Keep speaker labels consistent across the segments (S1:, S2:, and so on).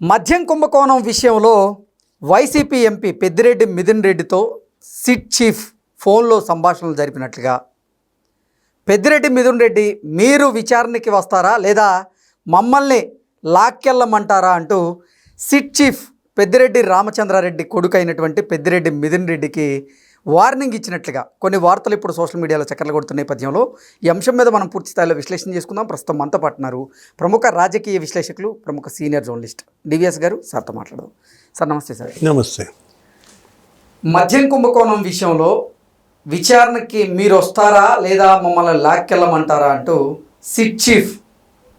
S1: మద్యం కుంభకోణం విషయంలో వైసీపీ ఎంపీ పెద్దిరెడ్డి మిథున్ రెడ్డితో సిట్ చీఫ్ ఫోన్లో సంభాషణలు జరిపినట్లుగా పెద్దిరెడ్డి మిథున్ రెడ్డి మీరు విచారణకి వస్తారా లేదా మమ్మల్ని లాక్కెళ్ళమంటారా అంటూ సిట్ చీఫ్ పెద్దిరెడ్డి రామచంద్రారెడ్డి కొడుకు అయినటువంటి పెద్దిరెడ్డి మిథున్ రెడ్డికి వార్నింగ్ ఇచ్చినట్లుగా కొన్ని వార్తలు ఇప్పుడు సోషల్ మీడియాలో చక్కర్లు కొడుతున్న నేపథ్యంలో ఈ అంశం మీద మనం పూర్తి స్థాయిలో విశ్లేషణ చేసుకుందాం. ప్రస్తుతం మనతో పాటున్నారు ప్రముఖ రాజకీయ విశ్లేషకులు ప్రముఖ సీనియర్ జర్నలిస్ట్ డివిఎస్ గారు. సార్తో మాట్లాడదాం. సార్ నమస్తే సార్.
S2: నమస్తే.
S1: మద్యం కుంభకోణం విషయంలో విచారణకి మీరు వస్తారా లేదా మమ్మల్ని లాక్కెళ్ళమంటారా అంటూ సిట్ చీఫ్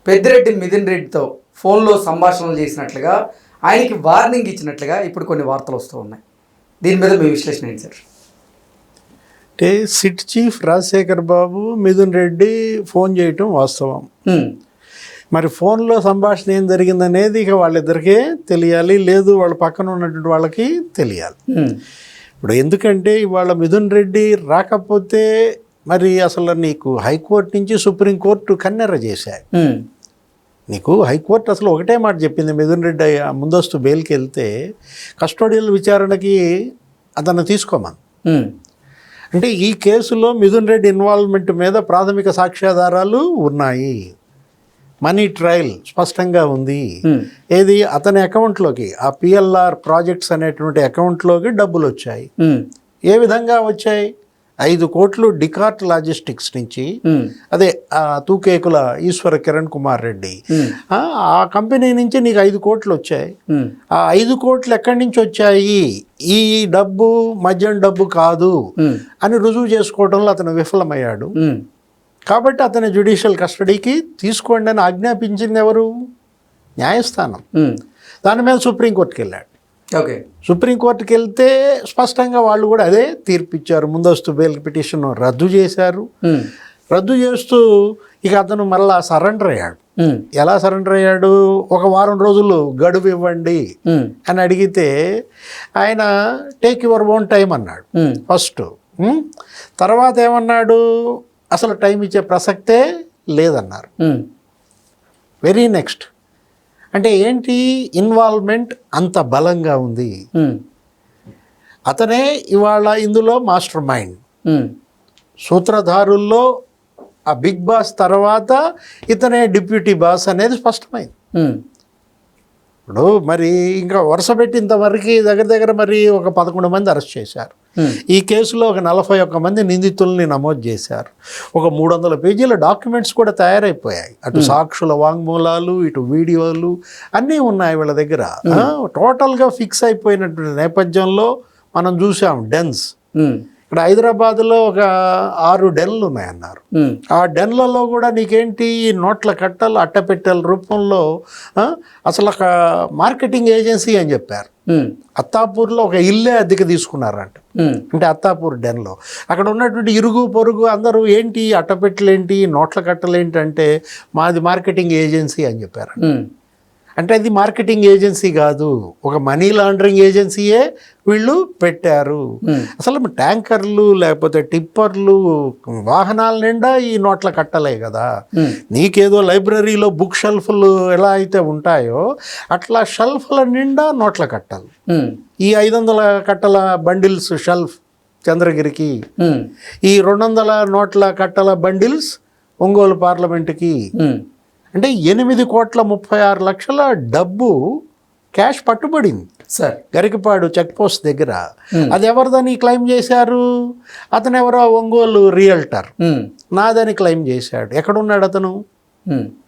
S1: పెద్దిరెడ్డి మిథున్ రెడ్డితో ఫోన్లో సంభాషణలు చేసినట్లుగా ఆయనకి వార్నింగ్ ఇచ్చినట్లుగా ఇప్పుడు కొన్ని వార్తలు వస్తూ ఉన్నాయి. దీని మీద మీ విశ్లేషణ ఏంటి సార్?
S2: అంటే SIT chief Rajasekhar Babu Mithun Reddy phone చేయటం వాస్తవం. మరి ఫోన్లో సంభాషణ ఏం జరిగిందనేది ఇక వాళ్ళిద్దరికే తెలియాలి లేదు వాళ్ళ పక్కన ఉన్నటువంటి వాళ్ళకి తెలియాలి. ఇప్పుడు ఎందుకంటే ఇవాళ మిథున్ రెడ్డి రాకపోతే మరి అసలు నీకు హైకోర్టు నుంచి సుప్రీంకోర్టు కన్నెర చేశాయి. నీకు హైకోర్టు అసలు ఒకటే మాట చెప్పింది మిథున్ రెడ్డి ముందస్తు బెయిల్కి వెళ్తే కస్టోడియల్ విచారణకి అతను తీసుకోమని. అంటే ఈ కేసులో మిథున్ రెడ్డి ఇన్వాల్వ్మెంట్ మీద ప్రాథమిక సాక్ష్యాధారాలు ఉన్నాయి. మనీ ట్రయల్ స్పష్టంగా ఉంది.
S1: హ్మ్.
S2: ఏది? అతని అకౌంట్లోకి. ఆ పిఎల్ఆర్ ప్రాజెక్ట్స్ అనేటువంటి అకౌంట్లోకి డబ్బులు వచ్చాయి.
S1: హ్మ్.
S2: ఏ విధంగా వచ్చాయి? ఐదు కోట్లు డికార్ట్ లాజిస్టిక్స్ నుంచి. అదే ఆ తూకేకుల ఈశ్వర కిరణ్ కుమార్ రెడ్డి. ఆ కంపెనీ నుంచి నీకు ఐదు కోట్లు వచ్చాయి. ఆ ఐదు కోట్లు ఎక్కడి నుంచి వచ్చాయి ఈ డబ్బు మద్యం డబ్బు కాదు. అని రుజువు చేసుకోవడంలో అతను విఫలమయ్యాడు. కాబట్టి అతని జ్యుడిషియల్ కస్టడీకి తీసుకోండి అని ఆజ్ఞాపించింది ఎవరు న్యాయస్థానం. దాని మీద సుప్రీంకోర్టుకి వెళ్ళాడు
S1: ఓకే.
S2: సుప్రీంకోర్టుకి వెళ్తే స్పష్టంగా వాళ్ళు కూడా అదే తీర్పిచ్చారు. ముందస్తు బెయిల్ పిటిషన్ రద్దు చేశారు. రద్దు చేస్తూ ఇక అతను మళ్ళా సరెండర్ అయ్యాడు. ఎలా సరెండర్ అయ్యాడు? ఒక వారం రోజులు గడువు ఇవ్వండి. అని అడిగితే ఆయన టేక్ యువర్ ఓన్ టైం అన్నాడు. ఫస్ట్. తర్వాత ఏమన్నాడు? అసలు టైం ఇచ్చే ప్రసక్తే లేదన్నారు. వెరీ నెక్స్ట్ అంటే ఏంటి ఇన్వాల్వ్మెంట్ అంత బలంగా ఉంది. అతనే ఇవాళ ఇందులో మాస్టర్ మైండ్. సూత్రధారుల్లో ఆ బిగ్ బాస్ తర్వాత ఇతనే డిప్యూటీ బాస్ అనేది స్పష్టమైంది. ఇప్పుడు మరి ఇంకా వరుస పెట్టినంతవరకు దగ్గర దగ్గర మరి ఒక పదకొండు మంది అరెస్ట్ చేశారు. ఈ కేసులో ఒక నలభై ఒక్క మంది నిందితుల్ని నమోదు చేశారు. ఒక మూడు వందల పేజీల డాక్యుమెంట్స్ కూడా తయారైపోయాయి. అటు సాక్షుల వాంగ్మూలాలు ఇటు వీడియోలు అన్నీ ఉన్నాయి వీళ్ళ దగ్గర. టోటల్గా ఫిక్స్ అయిపోయినటువంటి నేపథ్యంలో మనం చూసాం డెన్స్. ఇక్కడ హైదరాబాద్లో ఒక ఆరు డెన్లు ఉన్నాయన్నారు. ఆ డెన్లలో కూడా నీకేంటి నోట్ల కట్టలు అట్టపెట్టెల రూపంలో అసలు ఒక మార్కెటింగ్ ఏజెన్సీ అని చెప్పారు. అత్తాపూర్లో ఒక ఇల్లే అద్దెకి తీసుకున్నారంట. అంటే అత్తాపూర్ డెన్లో అక్కడ ఉన్నటువంటి ఇరుగు పొరుగు అందరూ ఏంటి అట్టపెట్టెలు ఏంటి నోట్ల కట్టలు ఏంటి అంటే మాది మార్కెటింగ్ ఏజెన్సీ అని చెప్పారు. అంటే అది మార్కెటింగ్ ఏజెన్సీ కాదు ఒక మనీ లాండరింగ్ ఏజెన్సీయే వీళ్ళు పెట్టారు
S1: Hmm.
S2: అసలు ట్యాంకర్లు లేకపోతే టిప్పర్లు వాహనాల నిండా ఈ నోట్ల కట్టలే కదా
S1: హ్మ్.
S2: నీకేదో లైబ్రరీలో బుక్ షెల్ఫ్లు ఎలా అయితే ఉంటాయో అట్లా షెల్ఫ్ల నిండా నోట్ల కట్టలు
S1: హ్మ్.
S2: ఈ ఐదు వందల కట్టల బండిల్స్ షెల్ఫ్ చంద్రగిరికి. ఈ రెండు వందల నోట్ల కట్టల బండిల్స్ ఒంగోలు పార్లమెంటుకి. అంటే ఎనిమిది కోట్ల ముప్పై ఆరు లక్షల డబ్బు క్యాష్ పట్టుబడింది.
S1: సార్.
S2: గరికపాడు చెక్ పోస్ట్ దగ్గర. అది ఎవరిదని క్లెయిమ్ చేశారు? అతను ఎవరో ఒంగోలు రియల్టర్. నాదని క్లెయిమ్ చేశాడు. ఎక్కడున్నాడు అతను.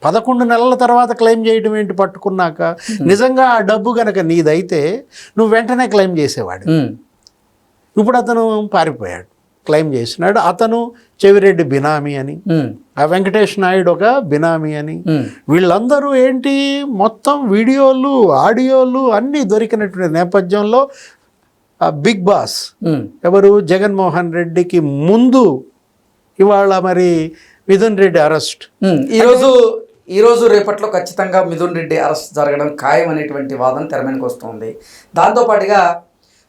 S2: పదకొండు నెలల తర్వాత క్లెయిమ్ చేయడం ఏంటి పట్టుకున్నాక? నిజంగా ఆ డబ్బు గనక నీదైతే నువ్వు వెంటనే క్లెయిమ్ చేసేవాడు. ఇప్పుడు అతను పారిపోయాడు. క్లెయిమ్ చేసినాడు. అతను చెవిరెడ్డి బినామీ అని. ఆ వెంకటేష్ నాయుడు ఒక బినామీ అని. వీళ్ళందరూ ఏంటి మొత్తం వీడియోలు ఆడియోలు అన్నీ దొరికినటువంటి నేపథ్యంలో ఆ బిగ్ బాస్. ఎవరు జగన్మోహన్ రెడ్డికి ముందు ఇవాళ మరి మిథున్ రెడ్డి అరెస్ట్.
S1: ఈరోజు ఈరోజు రేపట్లో ఖచ్చితంగా మిథున్ రెడ్డి అరెస్ట్ జరగడం ఖాయం అనేటువంటి వాదన తెర మీదకి వస్తుంది దాంతోపాటుగా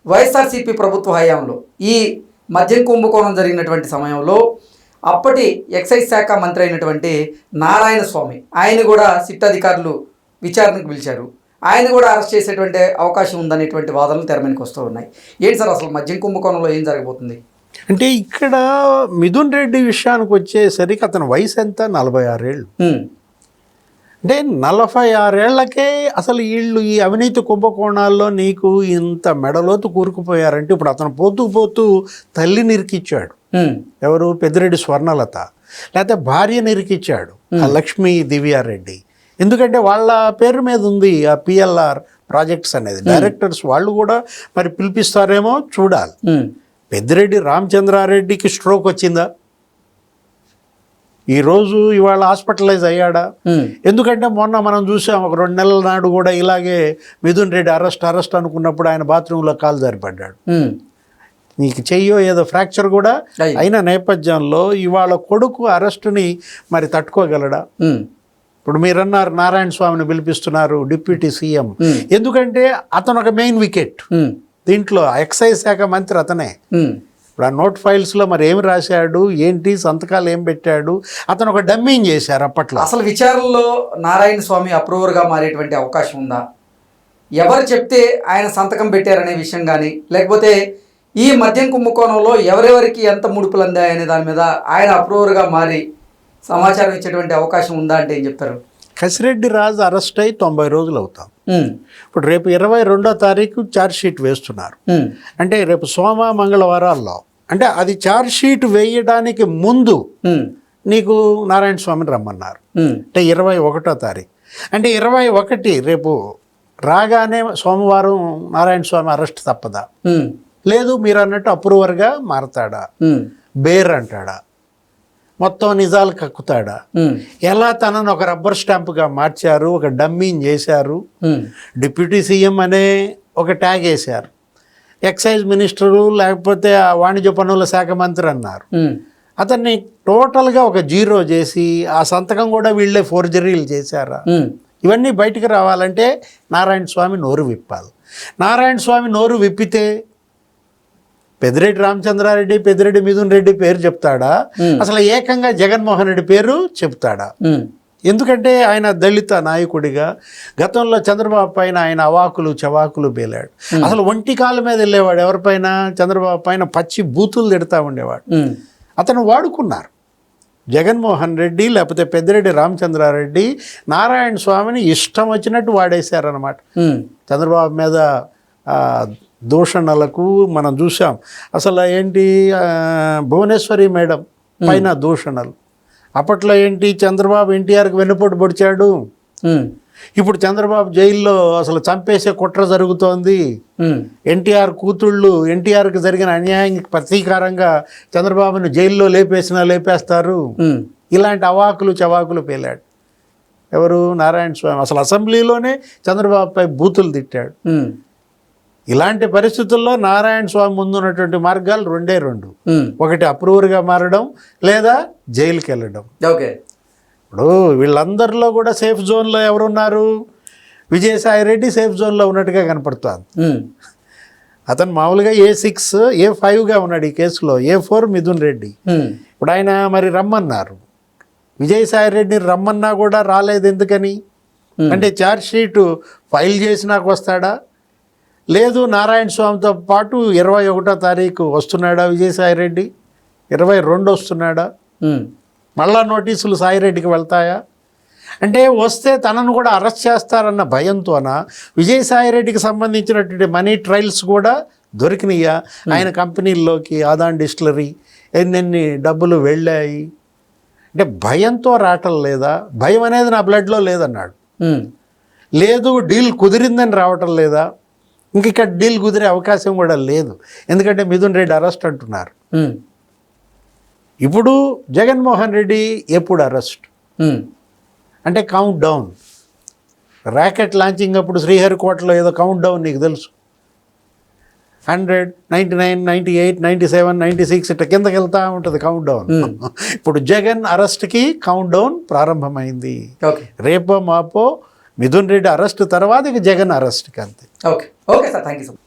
S1: వైఎస్ఆర్సీపీ ప్రభుత్వ హయాంలో ఈ మద్యం కుంభకోణం జరిగినటువంటి సమయంలో అప్పటి ఎక్సైజ్ శాఖ మంత్రి అయినటువంటి నారాయణ స్వామి ఆయన కూడా సిట్ అధికారులు విచారణకు పిలిచారు. ఆయన కూడా అరెస్ట్ చేసేటువంటి అవకాశం ఉందనేటువంటి వాదనలు తెర మీదకి వస్తూ ఉన్నాయి. ఏంటి సార్ అసలు మద్యం కుంభకోణంలో ఏం జరగబోతుంది?
S2: అంటే ఇక్కడ మిథున్ రెడ్డి విషయానికి వచ్చేసరికి అతని వయసు ఎంత? నలభై ఆరేళ్ళు అంటే నలభై ఆరేళ్ళకే అసలు వీళ్ళు ఈ అవినీతి కుంభకోణాల్లో నీకు ఇంత మెడలోతు కూరుకుపోయారంటే ఇప్పుడు అతను పోతూ పోతూ తల్లి నిరికిచ్చాడు. ఎవరు? పెద్దిరెడ్డి స్వర్ణలత. లేకపోతే భార్య నిరికిచ్చాడు. ఆ లక్ష్మీ దివ్యారెడ్డి. ఎందుకంటే వాళ్ళ పేరు మీద ఉంది ఆ పిఎల్ఆర్ ప్రాజెక్ట్స్ అనేది. డైరెక్టర్స్ వాళ్ళు కూడా మరి పిలిపిస్తారేమో చూడాలి. పెద్దిరెడ్డి రామచంద్రారెడ్డికి స్ట్రోక్ వచ్చిందా? ఈరోజు ఇవాళ హాస్పిటలైజ్ అయ్యాడా? ఎందుకంటే మొన్న మనం చూసాం ఒక రెండు నెలల నాడు కూడా ఇలాగే మిథున్ రెడ్డి అరెస్ట్ అరెస్ట్ అనుకున్నప్పుడు ఆయన బాత్రూంలో కాలు జారిపడ్డాడు. నీకు చెయ్యో ఏదో ఫ్రాక్చర్ కూడా. అయిన నేపథ్యంలో ఇవాళ కొడుకు అరెస్టుని మరి తట్టుకోగలడా? ఇప్పుడు మీరన్నారు నారాయణ స్వామిని పిలిపిస్తున్నారు డిప్యూటీ సీఎం. ఎందుకంటే అతను ఒక మెయిన్ వికెట్. దీంట్లో ఎక్సైజ్ శాఖ మంత్రి అతనే. ఇప్పుడు ఆ నోట్ ఫైల్స్లో మరి ఏం రాశాడు? ఏంటి? సంతకాలు ఏం పెట్టాడు? అతను ఒక డమ్మింగ్ చేశారు అప్పట్లో.
S1: అసలు విచారణలో నారాయణ స్వామి అప్రూవర్గా మారేటువంటి అవకాశం ఉందా? ఎవరు చెప్తే ఆయన సంతకం పెట్టారనే విషయం కానీ లేకపోతే ఈ మద్యం కుంభకోణంలో ఎవరెవరికి ఎంత ముడుపులు అందాయనే దాని మీద ఆయన అప్రూవర్గా మారి సమాచారం ఇచ్చేటువంటి అవకాశం ఉందా అంటే ఏం చెప్తారు?
S2: కసిరెడ్డి రాజు అరెస్ట్ అయి తొంభై రోజులు అవుతాం. ఇప్పుడు రేపు ఇరవై రెండో తారీఖు ఛార్జ్ షీట్ వేస్తున్నారు. అంటే రేపు సోమ మంగళవారాల్లో. అంటే అది ఛార్జ్ షీట్ వేయడానికి ముందు నీకు నారాయణ స్వామిని రమ్మన్నారు. అంటే ఇరవై ఒకటో తారీఖు. అంటే ఇరవై ఒకటి రేపు రాగానే సోమవారం నారాయణ స్వామి అరెస్ట్ తప్పదా? లేదు మీరు అన్నట్టు అప్రూవర్గా మారతాడా? బేర్ అంటాడా? మొత్తం నిజాలు కక్కుతాడా. ఎలా తనను ఒక రబ్బర్ స్టాంపుగా మార్చారు ఒక డమ్మీని చేశారు డిప్యూటీ సీఎం అనే ఒక ట్యాగ్ వేశారు. ఎక్సైజ్ మినిస్టరు లేకపోతే ఆ వాణిజ్య పన్నుల శాఖ మంత్రి అన్నారు. అతన్ని టోటల్గా ఒక జీరో చేసి ఆ సంతకం కూడా వీళ్ళే ఫోర్జరీలు చేశారా? ఇవన్నీ బయటికి రావాలంటే నారాయణ స్వామి నోరు విప్పాలి. నారాయణ స్వామి నోరు విప్పితే పెద్దిరెడ్డి రామచంద్రారెడ్డి పెద్దిరెడ్డి మిథున్ రెడ్డి పేరు చెప్తాడా. అసలు ఏకంగా జగన్మోహన్ రెడ్డి పేరు చెప్తాడా? ఎందుకంటే ఆయన దళిత నాయకుడిగా గతంలో చంద్రబాబు పైన ఆయన అవాకులు చవాకులు బేలాడు అసలు ఒంటి కాళ్ళ మీద వెళ్ళేవాడు ఎవరిపైన చంద్రబాబు పైన పచ్చి బూతులు తిడతా ఉండేవాడు. అతను వాడుకున్నారు. జగన్మోహన్ రెడ్డి లేకపోతే పెద్దిరెడ్డి రామచంద్రారెడ్డి నారాయణ స్వామిని ఇష్టం వచ్చినట్టు వాడేశారనమాట చంద్రబాబు మీద దూషణలకు మనం చూసాం అసలు ఏంటి భువనేశ్వరి మేడం పైన దూషణలు. అప్పట్లో ఏంటి చంద్రబాబు ఎన్టీఆర్కి వెన్నుపోటు పొడిచాడు. ఇప్పుడు చంద్రబాబు జైల్లో అసలు చంపేసే కుట్ర జరుగుతోంది. ఎన్టీఆర్ కూతుళ్ళు ఎన్టీఆర్కి జరిగిన అన్యాయానికి ప్రతీకారంగా చంద్రబాబును జైల్లో లేపేసినా లేపేస్తారు. ఇలాంటి అవాకులు చవాకులు పేలాడు. ఎవరు? నారాయణ స్వామి. అసలు అసెంబ్లీలోనే చంద్రబాబుపై బూతులు తిట్టాడు. ఇలాంటి పరిస్థితుల్లో నారాయణ స్వామి ముందు ఉన్నటువంటి మార్గాలు రెండే రెండు. ఒకటి అప్రూవర్గా మారడం లేదా జైలుకి వెళ్ళడం.
S1: ఓకే.
S2: ఇప్పుడు వీళ్ళందరిలో కూడా సేఫ్ జోన్లో ఎవరున్నారు? విజయసాయి రెడ్డి సేఫ్ జోన్లో ఉన్నట్టుగా కనపడుతుంది. అతను మామూలుగా ఏ సిక్స్ ఏ ఫైవ్గా ఉన్నాడు ఈ కేసులో ఏ ఫోర్ మిథున్ రెడ్డి. ఇప్పుడు ఆయన మరి రమ్మన్నారు. విజయసాయి రెడ్డిని రమ్మన్నా కూడా రాలేదు ఎందుకని. అంటే ఛార్జ్ షీట్ ఫైల్ చేసినాక వస్తాడా? లేదు నారాయణ స్వామితో పాటు ఇరవై ఒకటో తారీఖు వస్తున్నాడా విజయసాయి రెడ్డి? ఇరవై రెండు వస్తున్నాడా? మళ్ళా నోటీసులు సాయిరెడ్డికి వెళ్తాయా? అంటే వస్తే తనను కూడా అరెస్ట్ చేస్తారన్న భయంతోన విజయసాయిరెడ్డికి సంబంధించినటువంటి మనీ ట్రయల్స్ కూడా దొరికినాయా? ఆయన కంపెనీల్లోకి ఆదాన్ డిస్టిలరీ ఎన్నెన్ని డబ్బులు వెళ్ళాయి? అంటే భయంతో రావటం లేదా? భయం అనేది నా బ్లడ్లో లేదన్నాడు. లేదు డీల్ కుదిరిందని రావటం లేదా? ఇంక ఇక్కడ డీల్ కుదిరే అవకాశం కూడా లేదు. ఎందుకంటే మిథున్ రెడ్డి అరెస్ట్ అంటున్నారు. ఇప్పుడు జగన్మోహన్ రెడ్డి ఎప్పుడు అరెస్ట్? అంటే కౌంట్ డౌన్ ర్యాకెట్ లాంచింగ్ అప్పుడు శ్రీహరికోటలో ఏదో కౌంట్ డౌన్ నీకు తెలుసు. Hundred ninety nine ninety eight ninety seven ninety six ఇట్లా కిందకి వెళ్తా ఉంటుంది కౌంట్ డౌన్ ఇప్పుడు జగన్ అరెస్ట్కి కౌంట్ డౌన్ ప్రారంభమైంది.
S1: ఓకే.
S2: రేపో మాపో మిథున్ రెడ్డి అరెస్ట్ తర్వాత ఇక జగన్ అరెస్ట్కి అంతే.
S1: Okay. okay sir thank you so much